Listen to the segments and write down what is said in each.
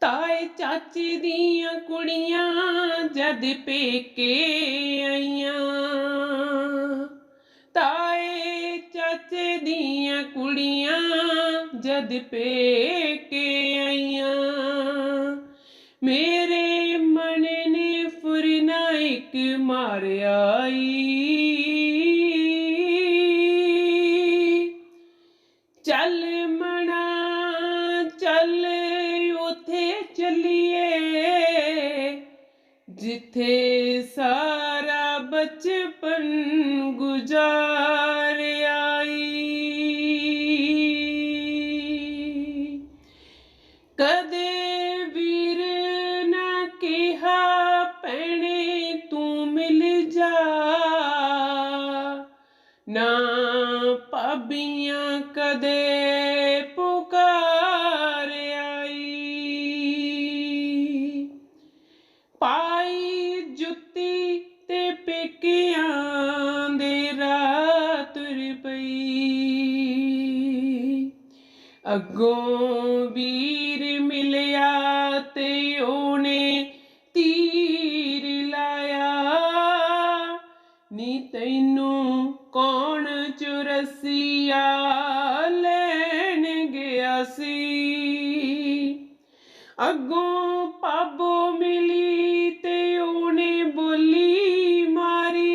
ਤਾਏ ਚਾਚੇ ਦੀਆਂ ਕੁੜੀਆਂ ਜਦ ਪੇਕੇ ਆਈਆਂ। ਤਾਏ ਚਾਚੇ ਦੀਆਂ ਕੁੜੀਆਂ ਜਦ ਪੇਕੇ ਆਈਆਂ। ਮੇਰੇ ਮਨ ਨੇ ਫੁਰਨਾ ਇੱਕ ਮਾਰਿਆਈ ਚੱਲੀਏ, ਜਿੱਥੇ ਸਾਰਾ ਬਚਪਨ ਗੁਜ਼ਾਰ ਆਈ। ਕਦੇ ਵੀਰ ਨਾ ਕਿਹਾ ਪੈਣੇ ਤੂੰ ਮਿਲ ਜਾ। ਨਾ ਭਾਬੀਆਂ ਕਦੇ ਅੱਗੋਂ ਵੀਰ ਮਿਲਿਆ ਤੇ ਉਹਨੇ ਤੀਰ ਲਾਇਆ। ਨੀ ਤੈਨੂੰ ਕੌਣ ਚੁਰਸੀਆ ਲੈਣ ਗਿਆ ਸੀ। ਅੱਗੋਂ ਪਾਬੋ ਮਿਲੀ ਤੇ ਉਹਨੇ ਬੋਲੀ ਮਾਰੀ।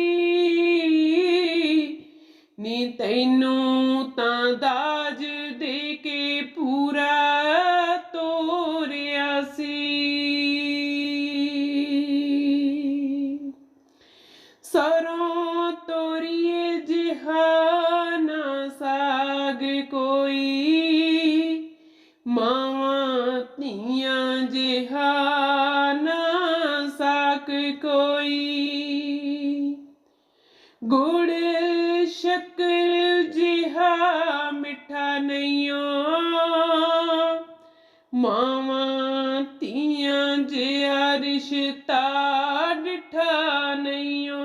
ਨੀ ਤੈਨੂੰ ਤਾਂ ਦਾ ਮਾਵਾਂ ਧੀਆਂ ਜਿਹਾ ਰਿਸ਼ਤਾ ਡਿਠਾ ਨਹੀਂਓ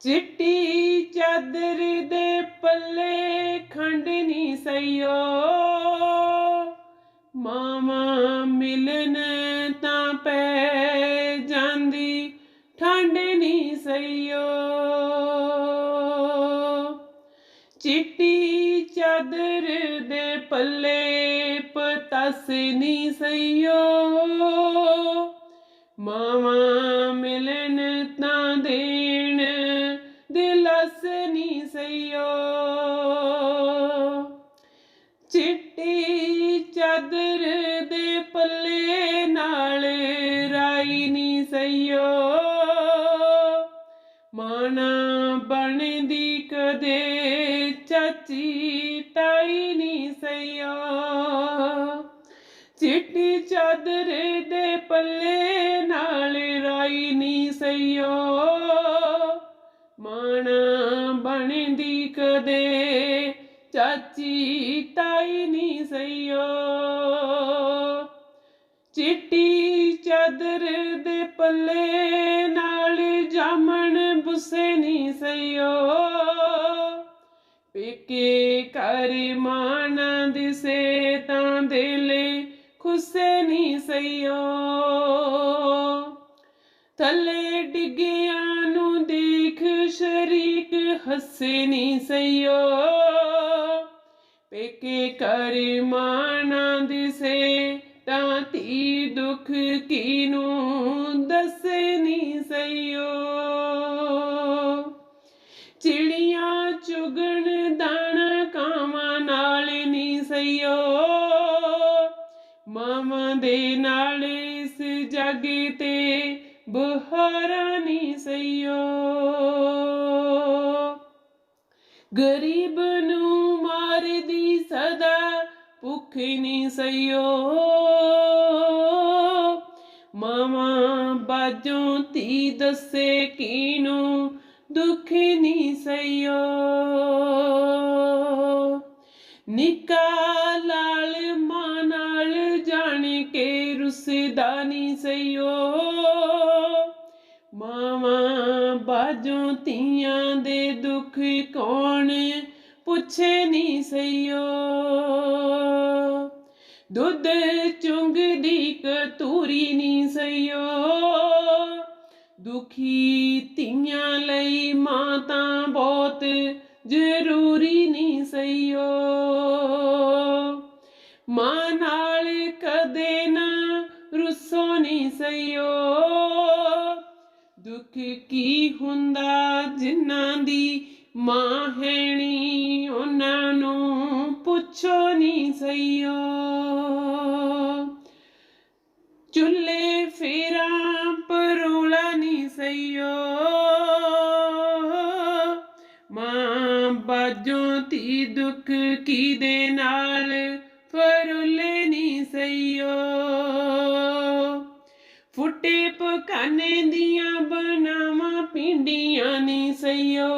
ਚਿੱਟੀ ਚਾਦਰ ਦੇ ਪੱਲੇ ਖੰਡ ਨਹੀਂ ਸਈਓ। ਮਾਵਾਂ ਮਿਲਨ ਤਾਂ ਪੈ ਜਾਂਦੀ, ਠੰਡ ਨਹੀਂ ਸਈਓ। ਚਾਦਰ ਦੇ ਪੱਲੇ ਪਤਸ ਨਹੀਂ ਸਈਓ। ਮਾਵਾ ਮਿਲਨ ਤਾਂ ਦੇਣ ਦਿਲਸ ਨਹੀਂ ਸਈਓ। ਕਦੇ ਚਾਚੀ ਤਾਈ ਨਹੀਂ ਸਈਓ ਚਿੱਟੀ ਚਾਦਰ ਦੇ ਪੱਲੇ ਨਾਲ ਰਾਈ ਨਹੀਂ ਸਈਓ ਮਾਣਾ ਬਣਦੀ ਕਦੇ, ਚਾਚੀ ਤਾਈ ਨਹੀਂ ਸਈਓ ਚਿੱਟੀ ਚਾਦਰ ਦੇ ਪੱਲੇ ਨਾਲ ਜਾਮਣ ਬੁੱਸੇ ਨਹੀਂ ਸਈਓ ਪੇਕੇ ਕਰ ਮਾਣਾ ਦਿਸੇ ਤਾਂ ਦਿਲੇ ਖੁੱਸੇ ਨਹੀਂ ਸਈਓ। ਥੱਲੇ ਡਿੱਗਿਆ ਨੂੰ ਦੇਖ ਸ਼ਰੀਕ ਹੱਸੇ ਨਹੀਂ ਸਈਓ। ਪੇਕੇ ਕਰ ਮਾਣਾ ਦਿਸੇ ਤਾਂ ਧੀ ਦੁੱਖ ਕੀਨੂੰ ਦੱਸੇ ਨਹੀਂ ਸਈਓ। ਮਾਵਾਂ ਦੇ ਨਾਲ ਇਸ ਜੱਗ ਤੇ ਬਹਾਰਾਂ ਨਹੀਂ ਸਈਓ। ਗਰੀਬ ਨੂੰ ਮਾਰਦੀ ਸਦਾ ਭੁੱਖ ਨਹੀਂ ਸਈਓ। ਮਾਵਾਂ ਬਾਜੋਂ ਧੀ ਦੱਸੇ ਕੀਨੂੰ ਦੁੱਖ ਨਹੀਂ ਸਈਓ। ਨਿੱਕਾ ਲਾਲ ਮਾਂ ਰੁੱਸਦਾ ਨਹੀਂ ਸਈਓ ਮਾਵਾਂ ਬਾਜੋਂ ਤੀਆਂ ਦੇ ਦੁੱਖ ਕੌਣ ਪੁੱਛੇ ਨਹੀਂ ਸਈਓ ਦੁੱਧ ਚੁੰਗਦੀ ਕਤੂਰੀ ਨੀ ਸਈਓ ਦੁਖੀ ਧੀਆਂ ਲਈ ਮਾਂ ਤਾਂ ਬਹੁਤ ਜ਼ਰੂਰੀ ਨੀ ਸਈਓ ਮਾਂ ਨਾਲ ਕਦੇ ਨਾ ਰੁੱਸੋ ਨੀ ਸਈਓ। ਦੁੱਖ ਕੀ ਹੁੰਦਾ ਜਿਨ੍ਹਾਂ ਦੀ ਮਾਂ ਹੈਣੀ, ਉਹਨਾਂ ਨੂੰ ਪੁੱਛੋ ਨੀ ਸਈਓ। ਚੁੱਲੇ ਫੇਰਾਂ ਪਰੋਲਾ ਨੀ ਸਈਓ। ਮਾਂ ਬਾਜੋਂ ਤੀ ਦੁੱਖ ਕੀ ਦੇ ਨਾਲ ਫਰੁੱਲੇ ਨੀ ਸਈਓ। ਪਕਾਨੇ ਦੀਆਂ ਬਣਾਵਾਂ ਪਿੰਡੀਆਂ ਨਹੀਂ ਸਈਓ।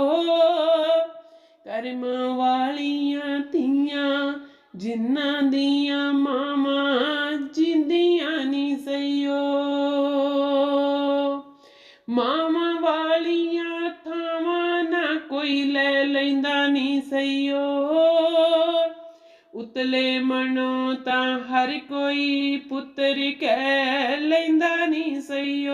ਕਰਮ ਵਾਲੀਆਂ ਧੀਆਂ ਜਿਨ੍ਹਾਂ ਦੀਆਂ ਮਾਵਾਂ ਜਿੰਦੀਆਂ ਨਹੀਂ ਸਈਓ। ਮਾਵਾਂ ਵਾਲੀਆਂ ਥਾਵਾਂ ਨਾ ਕੋਈ ਲੈ ਲੈਂਦਾ ਨੀ ਸਈਓ। ਉਤਲੇ ਮਨੋ ਤਾਂ ਹਰ ਕੋਈ ਪੁੱਤਰ ਕਹਿ ਲੈਂਦਾ ਨਹੀਂ ਸਈਓ।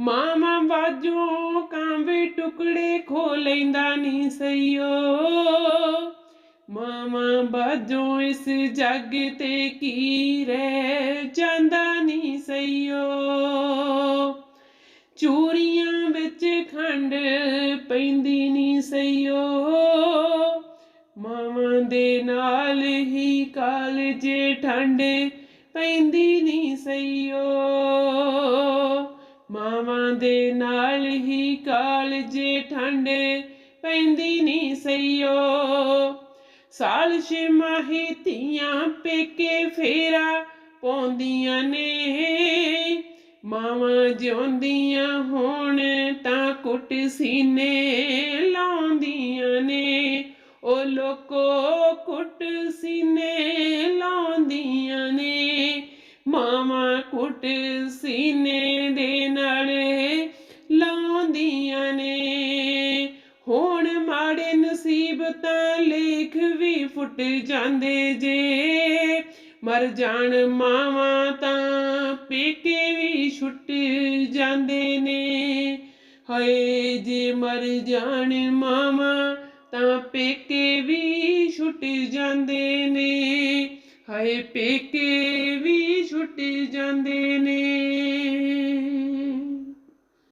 ਮਾਮਾ ਬਾਜੂ ਕਾਂ ਵੀ ਟੁਕੜੇ ਖੋ ਲੈਂਦਾ ਨੀ ਸਈਓ। ਮਾਮਾ ਬਾਜੂ ਇਸ ਜੱਗ ਤੇ ਕੀ ਰਹਿ ਜਾਂਦਾ ਨੀ ਸਈਓ। ਚੂਰੀਆਂ ਵਿੱਚ ਖੰਡ ਪੈਂਦੀ ਨਹੀਂ ਸਈਓ। ਮਾਵਾਂ ਦੇ ਨਾਲ ਹੀ ਕਾਲਜੇ ਠੰਡ ਪੈਂਦੀ ਨੀ ਸਈਓ। ਮਾਵਾਂ ਦੇ ਨਾਲ ਹੀ ਕਾਲਜੇ ਠੰਡ ਪੈਂਦੀ ਨੀ ਸਈਓ। ਸਾਲ ਛੇ ਮਾਹੀ ਧੀਆਂ ਪੇਕੇ ਫੇਰਾ ਪਾਉਂਦੀਆਂ ਨੇ। ਮਾਵਾਂ ਜਿਉਂਦੀਆਂ ਹੋਣ ਤਾਂ ਕੁੱਟ ਸੀਨੇ ਲਾਉਂਦੀਆਂ ਨੇ। ਉਹ ਲੋਕੋ, ਕੁੱਟ ਸੀਨੇ ਲਾਉਂਦੀਆਂ ਨੇ। ਮਾਵਾਂ ਕੁੱਟ ਸੀਨੇ ਦੇ ਨਾਲ ਲਾਉਂਦੀਆਂ ਨੇ। ਹੁਣ ਮਾੜੇ ਨਸੀਬ ਤਾਂ ਲੇਖ ਵੀ ਫੁੱਟ ਜਾਂਦੇ ਜੇ। ਮਰ ਜਾਣ ਮਾਵਾਂ ਤਾਂ ਪੇਕੇ ਵੀ ਛੁੱਟ ਜਾਂਦੇ ਨੇ। ਹਾਏ, ਜੇ ਮਰ ਜਾਣ ਮਾਵਾਂ ਤਾਂ ਪੇਕੇ ਵੀ ਛੁੱਟ ਜਾਂਦੇ ਨੇ। ਹਾਏ ਪੇਕੇ ਵੀ ਛੁੱਟ ਜਾਂਦੇ ਨੇ।